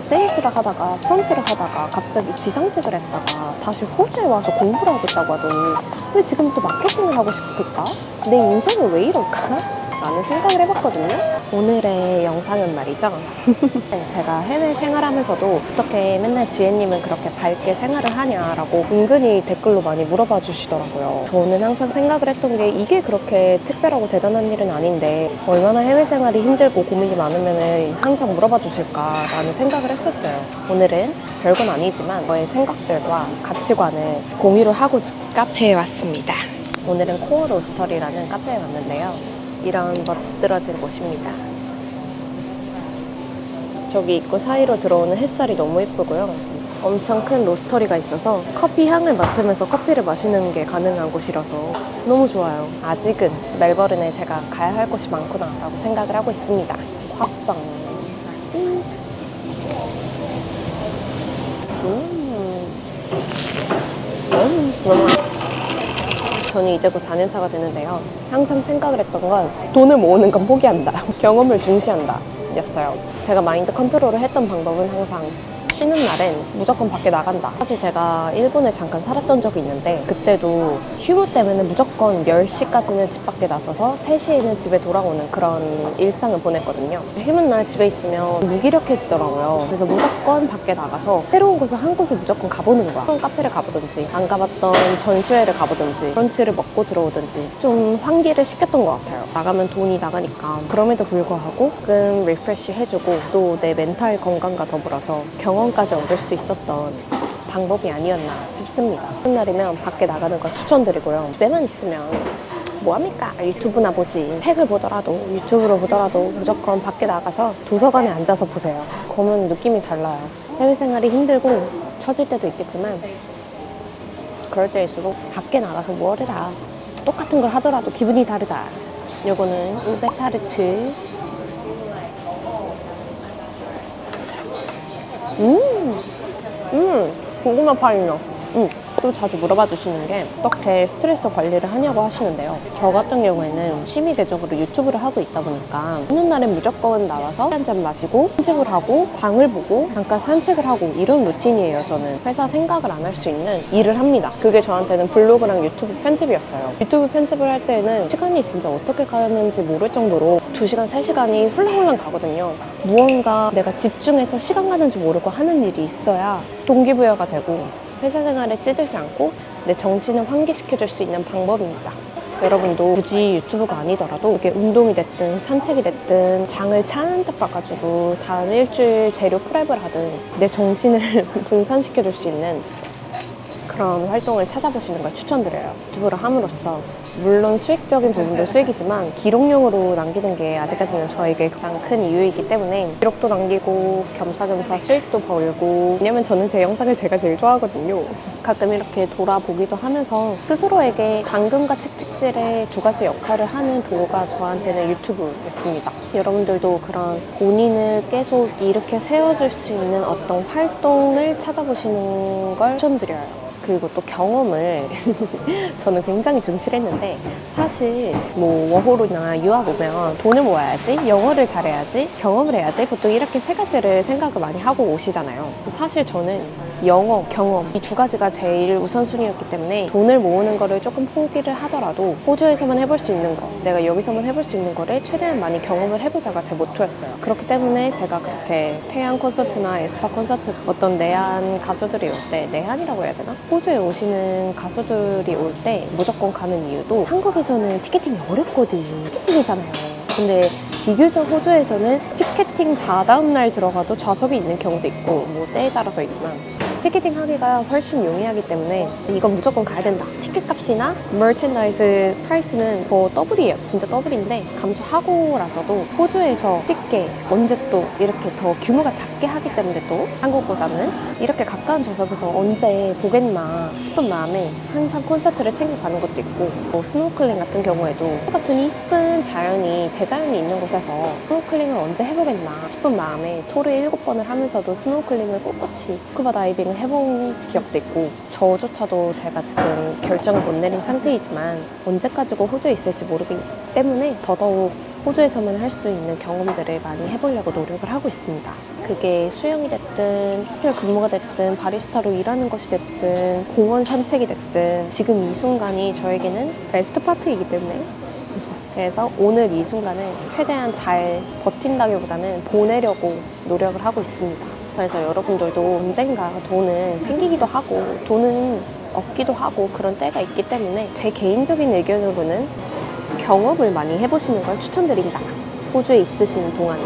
세일즈를 하다가 프론트를 하다가 갑자기 지상직을 했다가 다시 호주에 와서 공부를 하겠다고 하더니 왜 지금 또 마케팅을 하고 싶을까? 내 인생은 왜 이럴까? 라는 생각을 해봤거든요. 오늘의 영상은 말이죠. 네, 제가 해외 생활하면서도 어떻게 맨날 지혜님은 그렇게 밝게 생활을 하냐라고 은근히 댓글로 많이 물어봐 주시더라고요. 저는 항상 생각을 했던 게 이게 그렇게 특별하고 대단한 일은 아닌데 얼마나 해외 생활이 힘들고 고민이 많으면 항상 물어봐 주실까라는 생각을 했었어요. 오늘은 별건 아니지만 저의 생각들과 가치관을 공유를 하고자 카페에 왔습니다. 오늘은 코어 로스터리라는 카페에 왔는데요. 이런 멋들어진 곳입니다. 저기 입구 사이로 들어오는 햇살이 너무 예쁘고요. 엄청 큰 로스터리가 있어서 커피 향을 맡으면서 커피를 마시는 게 가능한 곳이라서 너무 좋아요. 아직은 멜버른에 제가 가야 할 곳이 많구나라고 생각을 하고 있습니다. 화성. 띵. 음. 음, 너무 저는 이제 곧 4년차가 되는데요. 항상 생각을 했던 건 돈을 모으는 건 포기한다. 경험을 중시한다. 였어요. 제가 마인드 컨트롤을 했던 방법은 항상 쉬는 날엔 무조건 밖에 나간다. 사실 제가 일본에 잠깐 살았던 적이 있는데 그때도 휴무 때문에 무조건 10시까지는 집 밖에 나서서 3시에는 집에 돌아오는 그런 일상을 보냈거든요. 휴무 날 집에 있으면 무기력해지더라고요. 그래서 무조건 밖에 나가서 새로운 곳을 한 곳에 무조건 가보는 거야. 카페를 가보든지 안 가봤던 전시회를 가보든지 브런치를 먹고 들어오든지 좀 환기를 시켰던 것 같아요. 나가면 돈이 나가니까 그럼에도 불구하고 조금 리프레시 해주고 또 내 멘탈 건강과 더불어서 경험 까지 얻을 수 있었던 방법이 아니었나 싶습니다. 한 날이면 밖에 나가는 걸 추천드리고요. 집에만 있으면 뭐합니까? 유튜브나 보지. 책을 보더라도 유튜브로 보더라도 무조건 밖에 나가서 도서관에 앉아서 보세요. 그러면 느낌이 달라요. 해외 생활이 힘들고 처질 때도 있겠지만 그럴 때일수록 밖에 나가서 뭘 해라. 똑같은 걸 하더라도 기분이 다르다. 요거는 우베 타르트. 음, 음, 고구마 파이너. 음. 또 자주 물어봐 주시는 게 어떻게 스트레스 관리를 하냐고 하시는데요. 저 같은 경우에는 취미 대적으로 유튜브를 하고 있다 보니까 쉬는 날엔 무조건 나와서 한 잔 마시고 편집을 하고 방을 보고 잠깐 산책을 하고 이런 루틴이에요. 저는 회사 생각을 안 할 수 있는 일을 합니다. 그게 저한테는 블로그랑 유튜브 편집이었어요. 유튜브 편집을 할 때는 시간이 진짜 어떻게 가는지 모를 정도로 2시간, 3시간이 훌랑훌랑 가거든요. 무언가 내가 집중해서 시간 가는 줄 모르고 하는 일이 있어야 동기부여가 되고 회사 생활에 찌들지 않고 내 정신을 환기시켜줄 수 있는 방법입니다. 여러분도 굳이 유튜브가 아니더라도 이게 운동이 됐든 산책이 됐든 장을 잔뜩 봐가지고 다음 일주일 재료 프랩을 하든 내 정신을 분산시켜줄 수 있는 그런 활동을 찾아보시는 걸 추천드려요. 유튜브를 함으로써 물론 수익적인 부분도 수익이지만 기록용으로 남기는 게 아직까지는 저에게 가장 큰 이유이기 때문에 기록도 남기고 겸사겸사 수익도 벌고 왜냐면 저는 제 영상을 제가 제일 좋아하거든요. 가끔 이렇게 돌아보기도 하면서 스스로에게 당근과 채찍질의 두 가지 역할을 하는 도구가 저한테는 유튜브였습니다. 여러분들도 그런 본인을 계속 이렇게 세워줄 수 있는 어떤 활동을 찾아보시는 걸 추천드려요. 그리고 또 경험을 저는 굉장히 중시했는데 사실 뭐 워홀이나 유학 오면 돈을 모아야지 영어를 잘해야지 경험을 해야지 보통 이렇게 세 가지를 생각을 많이 하고 오시잖아요 사실 저는 영어, 경험 이 두 가지가 제일 우선순위였기 때문에 돈을 모으는 거를 조금 포기를 하더라도 호주에서만 해볼 수 있는 거 내가 여기서만 해볼 수 있는 거를 최대한 많이 경험을 해보자가 제 모토였어요 그렇기 때문에 제가 그렇게 태양 콘서트나 에스파 콘서트 어떤 내한 가수들이 올 때 내한이라고 해야 되나? 호주에 오시는 가수들이 올 때 무조건 가는 이유도 한국에서는 티켓팅이 어렵거든 티켓팅이잖아요. 근데 비교적 호주에서는 티켓팅 다 다음 날 들어가도 좌석이 있는 경우도 있고 뭐 때에 따라서 있지만 티켓팅 하기가 훨씬 용이하기 때문에 이건 무조건 가야 된다. 티켓 값이나 머천다이즈 프라이스는 더 더블이에요. 진짜 더블인데 감수하고라서도 호주에서 쉽게 언제 또 이렇게 더 규모가 작게 하기 때문에 또 한국보다는 이렇게 가까운 좌석에서 언제 보겠나 싶은 마음에 항상 콘서트를 챙겨가는 것도 있고 뭐 스노클링 같은 경우에도 똑같은 이쁜 자연이 대자연이 있는 곳에서 스노클링을 언제 해보겠나 싶은 마음에 토를 일곱 번을 하면서도 스노클링을 꿋꿋이 스쿠버 다이빙 을 해본 기억도 있고 저조차도 제가 지금 결정을 못 내린 상태이지만 언제까지고 호주에 있을지 모르기 때문에 더더욱 호주에서만 할 수 있는 경험들을 많이 해보려고 노력을 하고 있습니다. 그게 수영이 됐든 호텔 근무가 됐든 바리스타로 일하는 것이 됐든 공원 산책이 됐든 지금 이 순간이 저에게는 베스트 파트이기 때문에 그래서 오늘 이 순간을 최대한 잘 버틴다기보다는 보내려고 노력을 하고 있습니다. 그래서 여러분들도 언젠가 돈은 생기기도 하고 돈은 없기도 하고 그런 때가 있기 때문에 제 개인적인 의견으로는 경험을 많이 해보시는 걸 추천드립니다. 호주에 있으시는 동안에.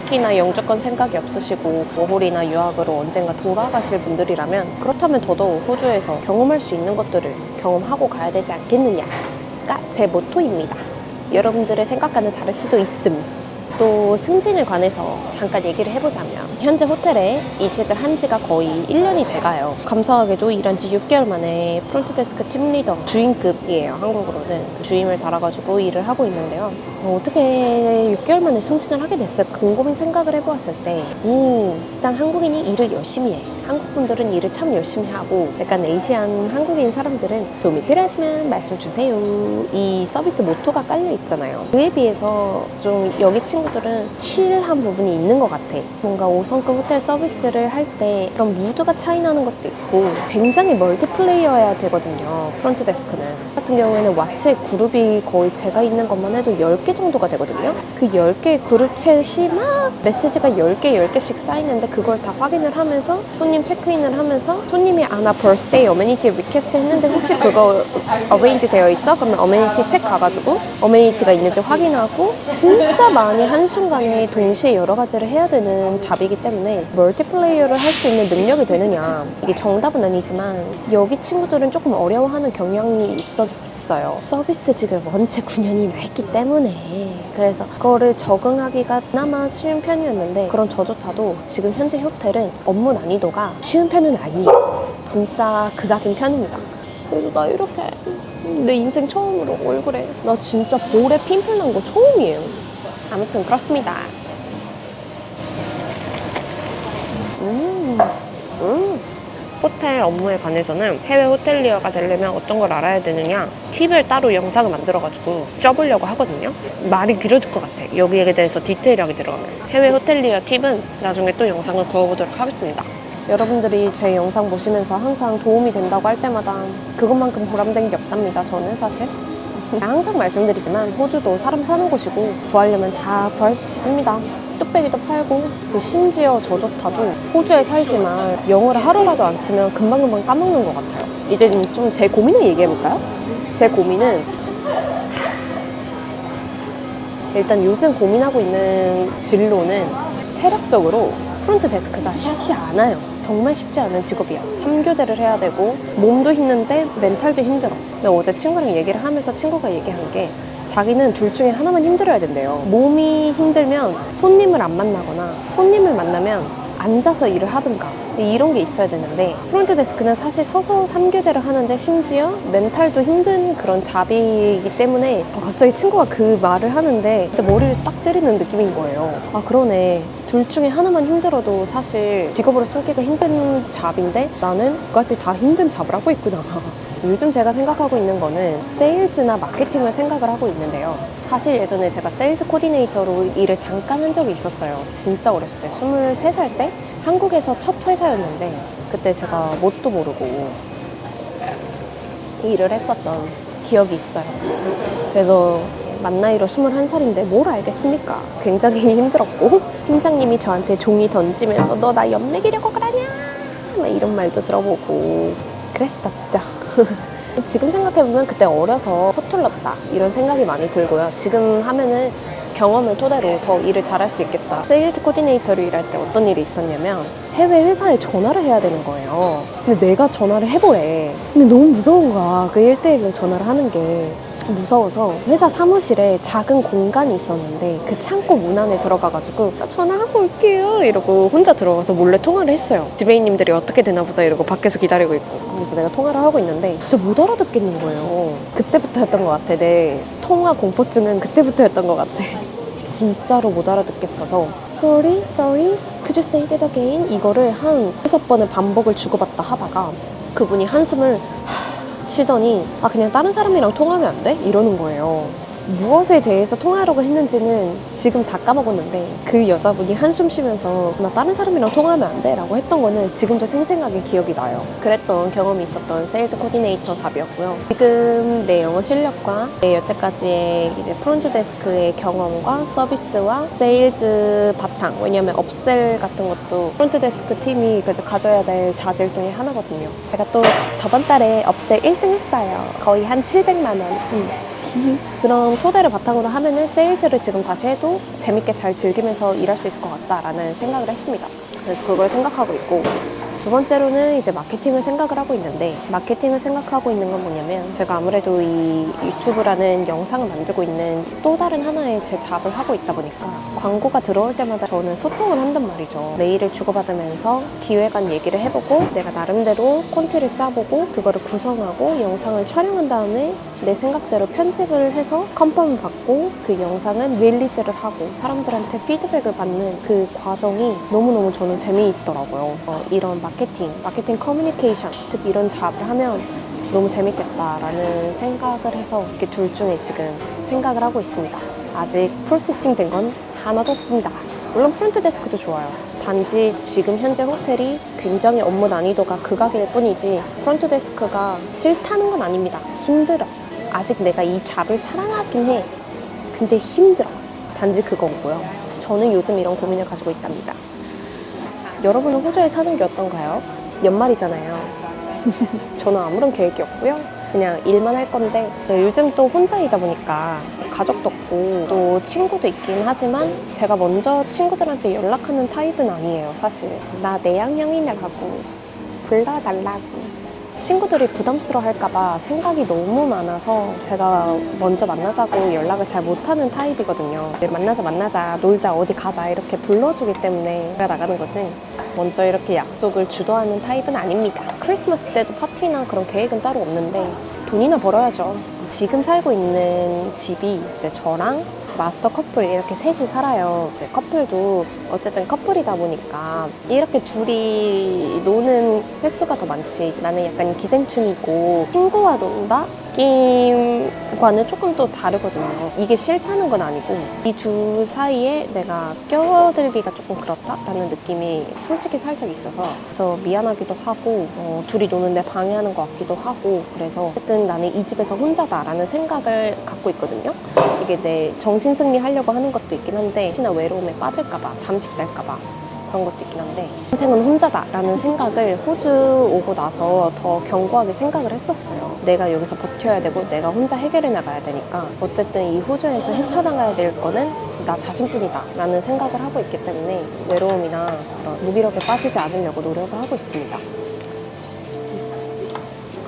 특히나 영주권 생각이 없으시고 워홀이나 유학으로 언젠가 돌아가실 분들이라면 그렇다면 더더욱 호주에서 경험할 수 있는 것들을 경험하고 가야 되지 않겠느냐가 제 모토입니다. 여러분들의 생각과는 다를 수도 있음. 또 승진에 관해서 잠깐 얘기를 해보자면 현재 호텔에 이직을 한 지가 거의 1년이 돼가요. 감사하게도 일한 지 6개월 만에 프론트데스크 팀리더 주임급이에요. 한국으로는 그 주임을 달아가지고 일을 하고 있는데요. 어, 어떻게 6개월 만에 승진을 하게 됐을까 곰곰이 생각을 해보았을 때 음, 일단 한국인이 일을 열심히 해. 한국 분들은 일을 참 열심히 하고 약간 에이시안 한국인 사람들은 도움이 필요하시면 말씀 주세요. 이 서비스 모토가 깔려 있잖아요. 그에 비해서 좀 여기 친구들은 칠한 부분이 있는 것 같아. 뭔가 5성급 호텔 서비스를 할 때 그런 무드가 차이 나는 것도 있고 굉장히 멀티플레이어여야 되거든요. 프론트 데스크는. 같은 경우에는 왓츠의 그룹이 거의 제가 있는 것만 해도 10개 정도가 되거든요. 그 10개의 그룹 챗이 막 메시지가 10개, 10개씩 쌓이는데 그걸 다 확인을 하면서 손님 체크인을 하면서 손님이 아나 birthday 어메니티 리퀘스트 했는데 혹시 그거 어레인지 되어 있어? 그러면 어메니티 책 가가지고 어메니티가 있는지 확인하고 진짜 많이 한순간에 동시에 여러 가지를 해야 되는 잡이기 때문에 멀티플레이어를 할 수 있는 능력이 되느냐. 이게 정답은 아니지만 여기 친구들은 조금 어려워하는 경향이 있었어요. 서비스직을 원체 9년이나 했기 때문에. 그래서 그거를 적응하기가 그나마 쉬운 편이었는데 그런 저조차도 지금 현재 호텔은 업무 난이도가 쉬운 편은 아니에요 진짜 극악인 편입니다. 그래서 나 이렇게 내 인생 처음으로 얼굴에 나 진짜 볼에 핀플 난 거 처음이에요. 아무튼 그렇습니다. 음, 음. 호텔 업무에 관해서는 해외 호텔리어가 되려면 어떤 걸 알아야 되느냐 팁을 따로 영상을 만들어가지고 써보려고 하거든요. 말이 길어질 것 같아. 여기에 대해서 디테일하게 들어가면. 해외 호텔리어 팁은 나중에 또 영상을 구워보도록 하겠습니다 여러분들이 제 영상 보시면서 항상 도움이 된다고 할 때마다 그것만큼 보람된 게 없답니다 저는 사실 항상 말씀드리지만 호주도 사람 사는 곳이고 구하려면 다 구할 수 있습니다. 뚝배기도 팔고 그 심지어 저조차도 호주에 살지만 영어를 하루라도 안 쓰면 금방금방 까먹는 것 같아요. 이제 좀 제 고민을 얘기해볼까요? 제 고민은 일단 요즘 고민하고 있는 진로는 체력적으로 프론트 데스크가 쉽지 않아요. 정말 쉽지 않은 직업이야. 3교대를 해야 되고 몸도 힘든데 멘탈도 힘들어. 근데 어제 친구랑 얘기를 하면서 친구가 얘기한 게 자기는 둘 중에 하나만 힘들어야 된대요. 몸이 힘들면 손님을 안 만나거나 손님을 만나면 앉아서 일을 하든가 이런 게 있어야 되는데 프론트 데스크는 사실 서서 3교대를 하는데 심지어 멘탈도 힘든 그런 잡이기 때문에 어, 갑자기 친구가 그 말을 하는데 진짜 머리를 딱 때리는 느낌인 거예요 아 그러네 둘 중에 하나만 힘들어도 사실 직업으로 삼기가 힘든 잡인데 나는 그까지 다 힘든 잡을 하고 있구나 요즘 제가 생각하고 있는 거는 세일즈나 마케팅을 생각을 하고 있는데요. 사실 예전에 제가 세일즈 코디네이터로 일을 잠깐 한 적이 있었어요. 진짜 어렸을 때, 23살 때 한국에서 첫 회사였는데 그때 제가 뭣도 모르고 일을 했었던 기억이 있어요. 그래서 만 나이로 21살인데 뭘 알겠습니까? 굉장히 힘들었고 팀장님이 저한테 종이 던지면서 너 나 연맥이려고 그러냐? 막 이런 말도 들어보고 그랬었죠. 지금 생각해보면 그때 어려서 서툴렀다 이런 생각이 많이 들고요. 지금 하면은 경험을 토대로 더 일을 잘할 수 있겠다. 세일즈 코디네이터로 일할 때 어떤 일이 있었냐면 해외 회사에 전화를 해야 되는 거예요. 근데 내가 전화를 해보래. 근데 너무 무서운 거야. 그 1대1로 전화를 하는 게. 무서워서 회사 사무실에 작은 공간이 있었는데 그 창고 문 안에 들어가가지고 나 전화하고 올게요 이러고 혼자 들어가서 몰래 통화를 했어요 지배인님들이 어떻게 되나 보자 이러고 밖에서 기다리고 있고 그래서 내가 통화를 하고 있는데 진짜 못 알아듣겠는 거예요 그때부터였던 것 같아 내 통화 공포증은 그때부터였던 것 같아 진짜로 못 알아듣겠어서 sorry, sorry, could you say that again? 이거를 한 여섯 번을 반복을 주고받다 하다가 그분이 한숨을 하- 쉬더니 아 그냥 다른 사람이랑 통화하면 안 돼? 이러는 거예요 무엇에 대해서 통화하려고 했는지는 지금 다 까먹었는데 그 여자분이 한숨 쉬면서 나 다른 사람이랑 통화하면 안 돼? 라고 했던 거는 지금도 생생하게 기억이 나요. 그랬던 경험이 있었던 세일즈 코디네이터 잡이었고요. 지금 내 영어 실력과 내 여태까지의 이제 프론트 데스크의 경험과 서비스와 세일즈 바탕 왜냐면 업셀 같은 것도 프론트 데스크 팀이 그래서 가져야 될 자질 중에 하나거든요. 제가 또 저번 달에 업셀 1등 했어요. 거의 한 700만 원. 음. 그런 토대를 바탕으로 하면은 세일즈를 지금 다시 해도 재밌게 잘 즐기면서 일할 수 있을 것 같다라는 생각을 했습니다. 그래서 그걸 생각하고 있고 두 번째로는 이제 마케팅을 생각을 하고 있는데 마케팅을 생각하고 있는 건 뭐냐면 제가 아무래도 이 유튜브라는 영상을 만들고 있는 또 다른 하나의 제 잡을 하고 있다 보니까 광고가 들어올 때마다 저는 소통을 한단 말이죠. 메일을 주고받으면서 기획안 얘기를 해보고 내가 나름대로 콘티를 짜보고 그거를 구성하고 영상을 촬영한 다음에 내 생각대로 편집을 해서 컨펌을 받고 그 영상은 릴리즈를 하고 사람들한테 피드백을 받는 그 과정이 너무너무 저는 재미있더라고요. 어, 이런 마케팅, 마케팅 커뮤니케이션, 특히 이런 잡을 하면 너무 재밌겠다라는 생각을 해서 이렇게 둘 중에 지금 생각을 하고 있습니다. 아직 프로세싱 된 건 하나도 없습니다. 물론 프론트 데스크도 좋아요. 단지 지금 현재 호텔이 굉장히 업무 난이도가 극악일 뿐이지 프론트 데스크가 싫다는 건 아닙니다. 힘들어. 아직 내가 이 잡을 사랑하긴 해. 근데 힘들어. 단지 그거고요. 저는 요즘 이런 고민을 가지고 있답니다. 여러분은 호주에 사는 게 어떤가요? 연말이잖아요. 저는 아무런 계획이 없고요. 그냥 일만 할 건데 요즘 또 혼자이다 보니까 가족도 없고 또 친구도 있긴 하지만 제가 먼저 친구들한테 연락하는 타입은 아니에요 사실 나 내향형이냐고 불러달라고 친구들이 부담스러워 할까봐 생각이 너무 많아서 제가 먼저 만나자고 연락을 잘 못하는 타입이거든요. 만나자, 만나자, 놀자, 어디 가자 이렇게 불러주기 때문에 제가 나가는 거지. 먼저 이렇게 약속을 주도하는 타입은 아닙니다. 크리스마스 때도 파티나 그런 계획은 따로 없는데 돈이나 벌어야죠. 지금 살고 있는 집이 저랑 마스터 커플 이렇게 셋이 살아요. 이제 커플도 어쨌든 커플이다 보니까 이렇게 둘이 노는 횟수가 더 많지. 나는 약간 기생충이고 친구와 논다? 느낌과는 조금 또 다르거든요. 이게 싫다는 건 아니고 이두 사이에 내가 껴들기가 조금 그렇다라는 느낌이 솔직히 살짝 있어서 그래서 미안하기도 하고 어, 둘이 노는데 방해하는 것 같기도 하고 그래서 어쨌든 나는 이 집에서 혼자다라는 생각을 갖고 있거든요. 이게 내 정신 승리 하려고 하는 것도 있긴 한데 혹시나 외로움에 빠질까봐 잠식될까봐 그런 것도 있긴 한데 인생은 혼자다라는 생각을 호주 오고 나서 더 견고하게 생각을 했었어요. 내가 여기서 버텨야 되고 내가 혼자 해결해 나가야 되니까 어쨌든 이 호주에서 헤쳐나가야 될 거는 나 자신뿐이다 라는 생각을 하고 있기 때문에 외로움이나 그런 무기력에 빠지지 않으려고 노력을 하고 있습니다.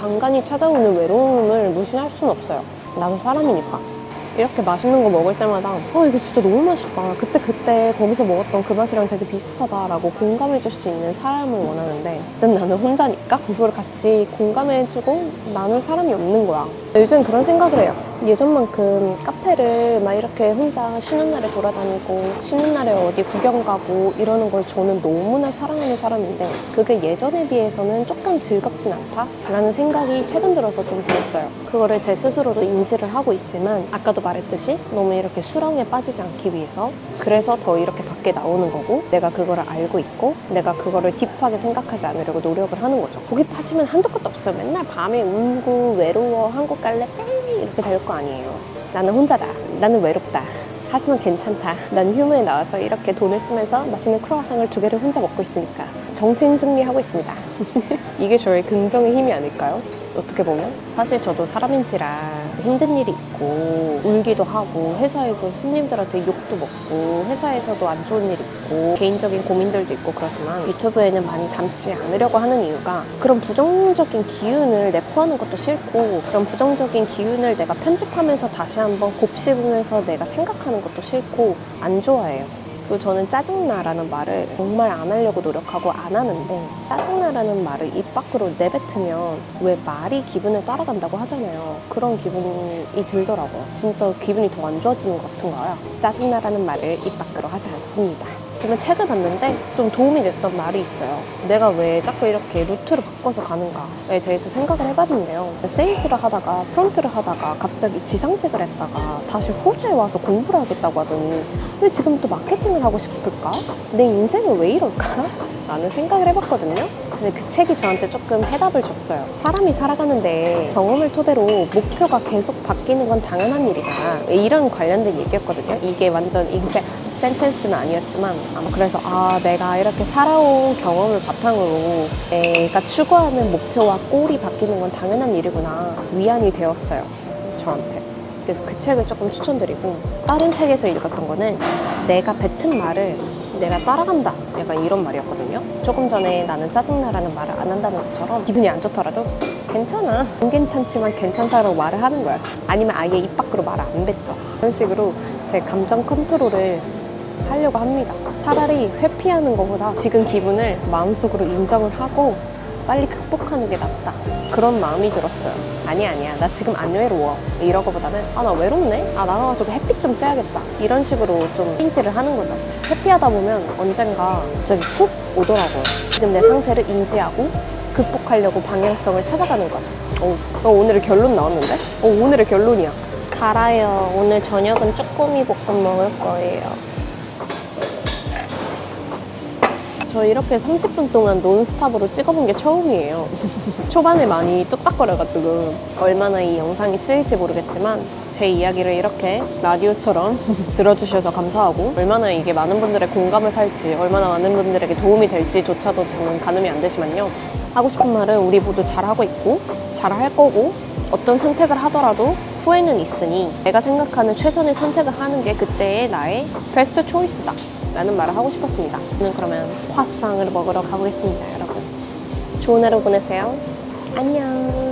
간간히 찾아오는 외로움을 무시할 수는 없어요. 나도 사람이니까. 이렇게 맛있는 거 먹을 때마다 어 이거 진짜 너무 맛있다. 그때 그때 거기서 먹었던 그 맛이랑 되게 비슷하다라고 공감해 줄 수 있는 사람을 원하는데 일단 나는 혼자니까 그걸 같이 공감해 주고 나눌 사람이 없는 거야 요즘 그런 생각을 해요. 예전만큼 카페를 막 이렇게 혼자 쉬는 날에 돌아다니고 쉬는 날에 어디 구경 가고 이러는 걸 저는 너무나 사랑하는 사람인데 그게 예전에 비해서는 조금 즐겁진 않다라는 생각이 최근 들어서 좀 들었어요. 그거를 제 스스로도 인지를 하고 있지만 아까도 말했듯이 너무 이렇게 수렁에 빠지지 않기 위해서 그래서 더 이렇게 밖에 나오는 거고 내가 그거를 알고 있고 내가 그거를 딥하게 생각하지 않으려고 노력을 하는 거죠. 거기 빠지면 한도 끝도 없어요. 맨날 밤에 울고 외로워 한국 갈래? 에이 이렇게 될 거 아니에요. 나는 혼자다. 나는 외롭다. 하지만 괜찮다. 난 휴무에 나와서 이렇게 돈을 쓰면서 맛있는 크로와상을 두 개를 혼자 먹고 있으니까 정신 승리하고 있습니다. 이게 저의 긍정의 힘이 아닐까요? 어떻게 보면? 사실 저도 사람인지라 힘든 일이 있고 울기도 하고 회사에서 손님들한테 욕 도 먹고 회사에서도 안 좋은 일 있고 개인적인 고민들도 있고 그렇지만 유튜브에는 많이 담지 않으려고 하는 이유가 그런 부정적인 기운을 내포하는 것도 싫고 그런 부정적인 기운을 내가 편집하면서 다시 한번 곱씹으면서 내가 생각하는 것도 싫고 안 좋아해요. 그리고 저는 짜증나라는 말을 정말 안 하려고 노력하고 안 하는데 짜증나라는 말을 입 밖으로 내뱉으면 왜 말이 기분을 따라간다고 하잖아요. 그런 기분이 들더라고요. 진짜 기분이 더 안 좋아지는 것 같은 거예요. 짜증나라는 말을 입 밖으로 하지 않습니다. 요즘에 책을 봤는데 좀 도움이 됐던 말이 있어요. 내가 왜 자꾸 이렇게 루트를 바꿔서 가는가에 대해서 생각을 해봤는데요. 세일즈를 하다가 프론트를 하다가 갑자기 지상직을 했다가 다시 호주에 와서 공부를 하겠다고 하더니 왜 지금 또 마케팅을 하고 싶을까? 내 인생은 왜 이럴까? 라는 생각을 해봤거든요. 근데 그 책이 저한테 조금 해답을 줬어요. 사람이 살아가는데 경험을 토대로 목표가 계속 바뀌는 건 당연한 일이다. 이런 관련된 얘기였거든요. 이게 완전 익색 센텐스는 아니었지만 아마 그래서 아 내가 이렇게 살아온 경험을 바탕으로 내가 추구하는 목표와 꼴이 바뀌는 건 당연한 일이구나 위안이 되었어요. 저한테. 그래서 그 책을 조금 추천드리고 다른 책에서 읽었던 거는 내가 뱉은 말을 내가 따라간다 약간 이런 말이었거든요 조금 전에 나는 짜증나라는 말을 안 한다는 것처럼 기분이 안 좋더라도 괜찮아. 안 괜찮지만 괜찮다고 말을 하는 거야. 아니면 아예 입 밖으로 말을 안 뱉죠 그런 식으로 제 감정 컨트롤을 하려고 합니다. 차라리 회피하는 것보다 지금 기분을 마음속으로 인정을 하고 빨리 극복하는 게 낫다. 그런 마음이 들었어요. 아니야, 아니야. 나 지금 안 외로워. 이러고보다는, 아, 나 외롭네? 아, 나가가지고 햇빛 좀 쐬야겠다. 이런 식으로 좀 인지를 하는 거죠. 회피하다 보면 언젠가 갑자기 훅 오더라고요. 지금 내 상태를 인지하고 극복하려고 방향성을 찾아가는 거야. 어, 어, 오늘의 결론 나왔는데? 어, 오늘의 결론이야. 달아요. 오늘 저녁은 쭈꾸미 볶음 먹을 거예요. 저 이렇게 30분 동안 논스탑으로 찍어본 게 처음이에요. 초반에 많이 뚝딱거려가지고 얼마나 이 영상이 쓰일지 모르겠지만 제 이야기를 이렇게 라디오처럼 들어주셔서 감사하고 얼마나 이게 많은 분들의 공감을 살지 얼마나 많은 분들에게 도움이 될지조차도 저는 가늠이 안 되지만요. 하고 싶은 말은 우리 모두 잘하고 있고 잘할 거고 어떤 선택을 하더라도 후회는 있으니 내가 생각하는 최선의 선택을 하는 게 그때의 나의 베스트 초이스다 라는 말을 하고 싶었습니다. 저는 그러면 화상을 먹으러 가보겠습니다 여러분. 좋은 하루 보내세요. 안녕